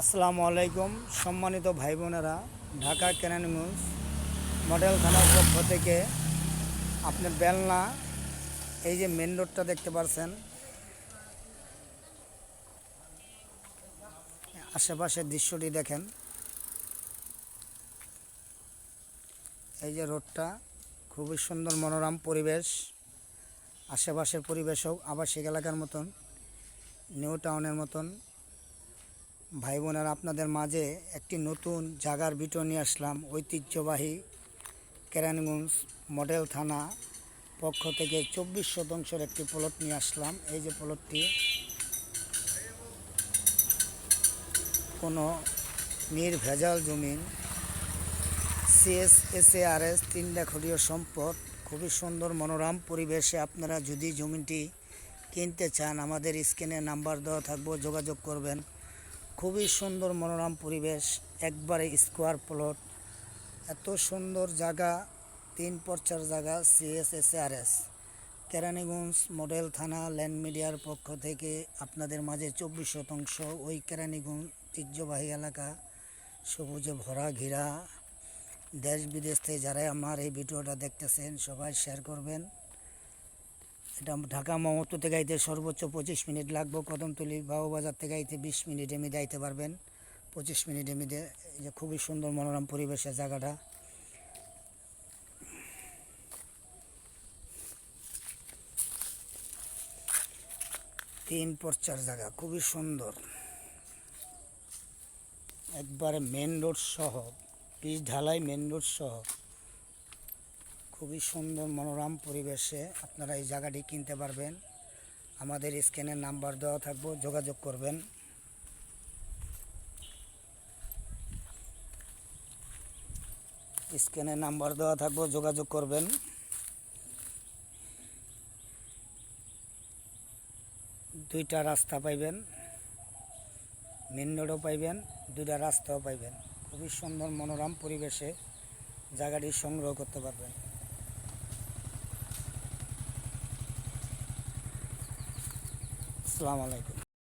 আসসালামু আলাইকুম, সম্মানিত ভাই বোনেরা ঢাকা কেরানীগঞ্জ মডেল থানার পক্ষ থেকে আপনি বেলনা, এই যে মেন রোডটা দেখতে পাচ্ছেন আশেপাশের দৃশ্যটি দেখেন। এই যে রোডটা খুবই সুন্দর মনোরম পরিবেশ, আশেপাশের পরিবেশও আবাসিক এলাকার মতন। নিউ টাউনের মতন। ভাই বোনেরা আপনাদের মাঝে একটি নতুন জাগার ভিডিও নিয়ে আসলাম। ঐতিহ্যবাহী কেরানীগঞ্জ মডেল থানা পক্ষ থেকে চব্বিশ শতাংশের একটি প্লট নিয়ে আসলাম। এই যে প্লটটি, কোনো নির্ভেজাল জমিন। সিএস এস তিনটা খড়ীয় সম্পদ, খুবই সুন্দর মনোরম পরিবেশে আপনারা যদি জমিটি কিনতে চান, আমাদের স্ক্রিনে নাম্বার দেওয়া থাকব, যোগাযোগ করবেন। খুবই সুন্দর মনোরম পরিবেশ, একবারে স্কোয়ার প্লট। এত সুন্দর জায়গা, তিন পর্চার জায়গা সিএসএসআরএস কেরানীগঞ্জ মডেল থানা, ল্যান্ড মিডিয়ার পক্ষ থেকে আপনাদের মাঝে চব্বিশ শতাংশ, ওই কেরানীগঞ্জ ঐতিহ্যবাহী এলাকা, সবুজে ভরা ঘেরা। দেশ বিদেশ থেকে যারাই আমার এই ভিডিওটা দেখতেছেন, সবাই শেয়ার করবেন। এটা ঢাকা মমতো থেকে আইতে সর্বোচ্চ পঁচিশ মিনিট লাগবে। কদমতলি বাবুবাজার থেকে আইতে বিশ মিনিট এমনি আইতে পারবেন। পঁচিশ মিনিট এমনিতে যে খুবই সুন্দর মনোরম পরিবেশের জায়গাটা। তিন পর্চার জায়গা, খুবই সুন্দর। একবারে মেন রোড সহ, পিচ ঢালাই মেন রোড সহ। খুবই সুন্দর মনোরম পরিবেশে আপনারা এই জায়গাটি কিনতে পারবেন। আমাদের স্ক্যানের নাম্বার দেওয়া থাকব, যোগাযোগ করবেন। স্ক্যানে নাম্বার দেওয়া থাকব, যোগাযোগ করবেন। দুইটা রাস্তা পাইবেন, মেন রোডও পাইবেন, দুইটা রাস্তাও পাইবেন। খুবই সুন্দর মনোরম পরিবেশে জায়গাটি সংগ্রহ করতে পারবেন। আসসালামু আলাইকুম।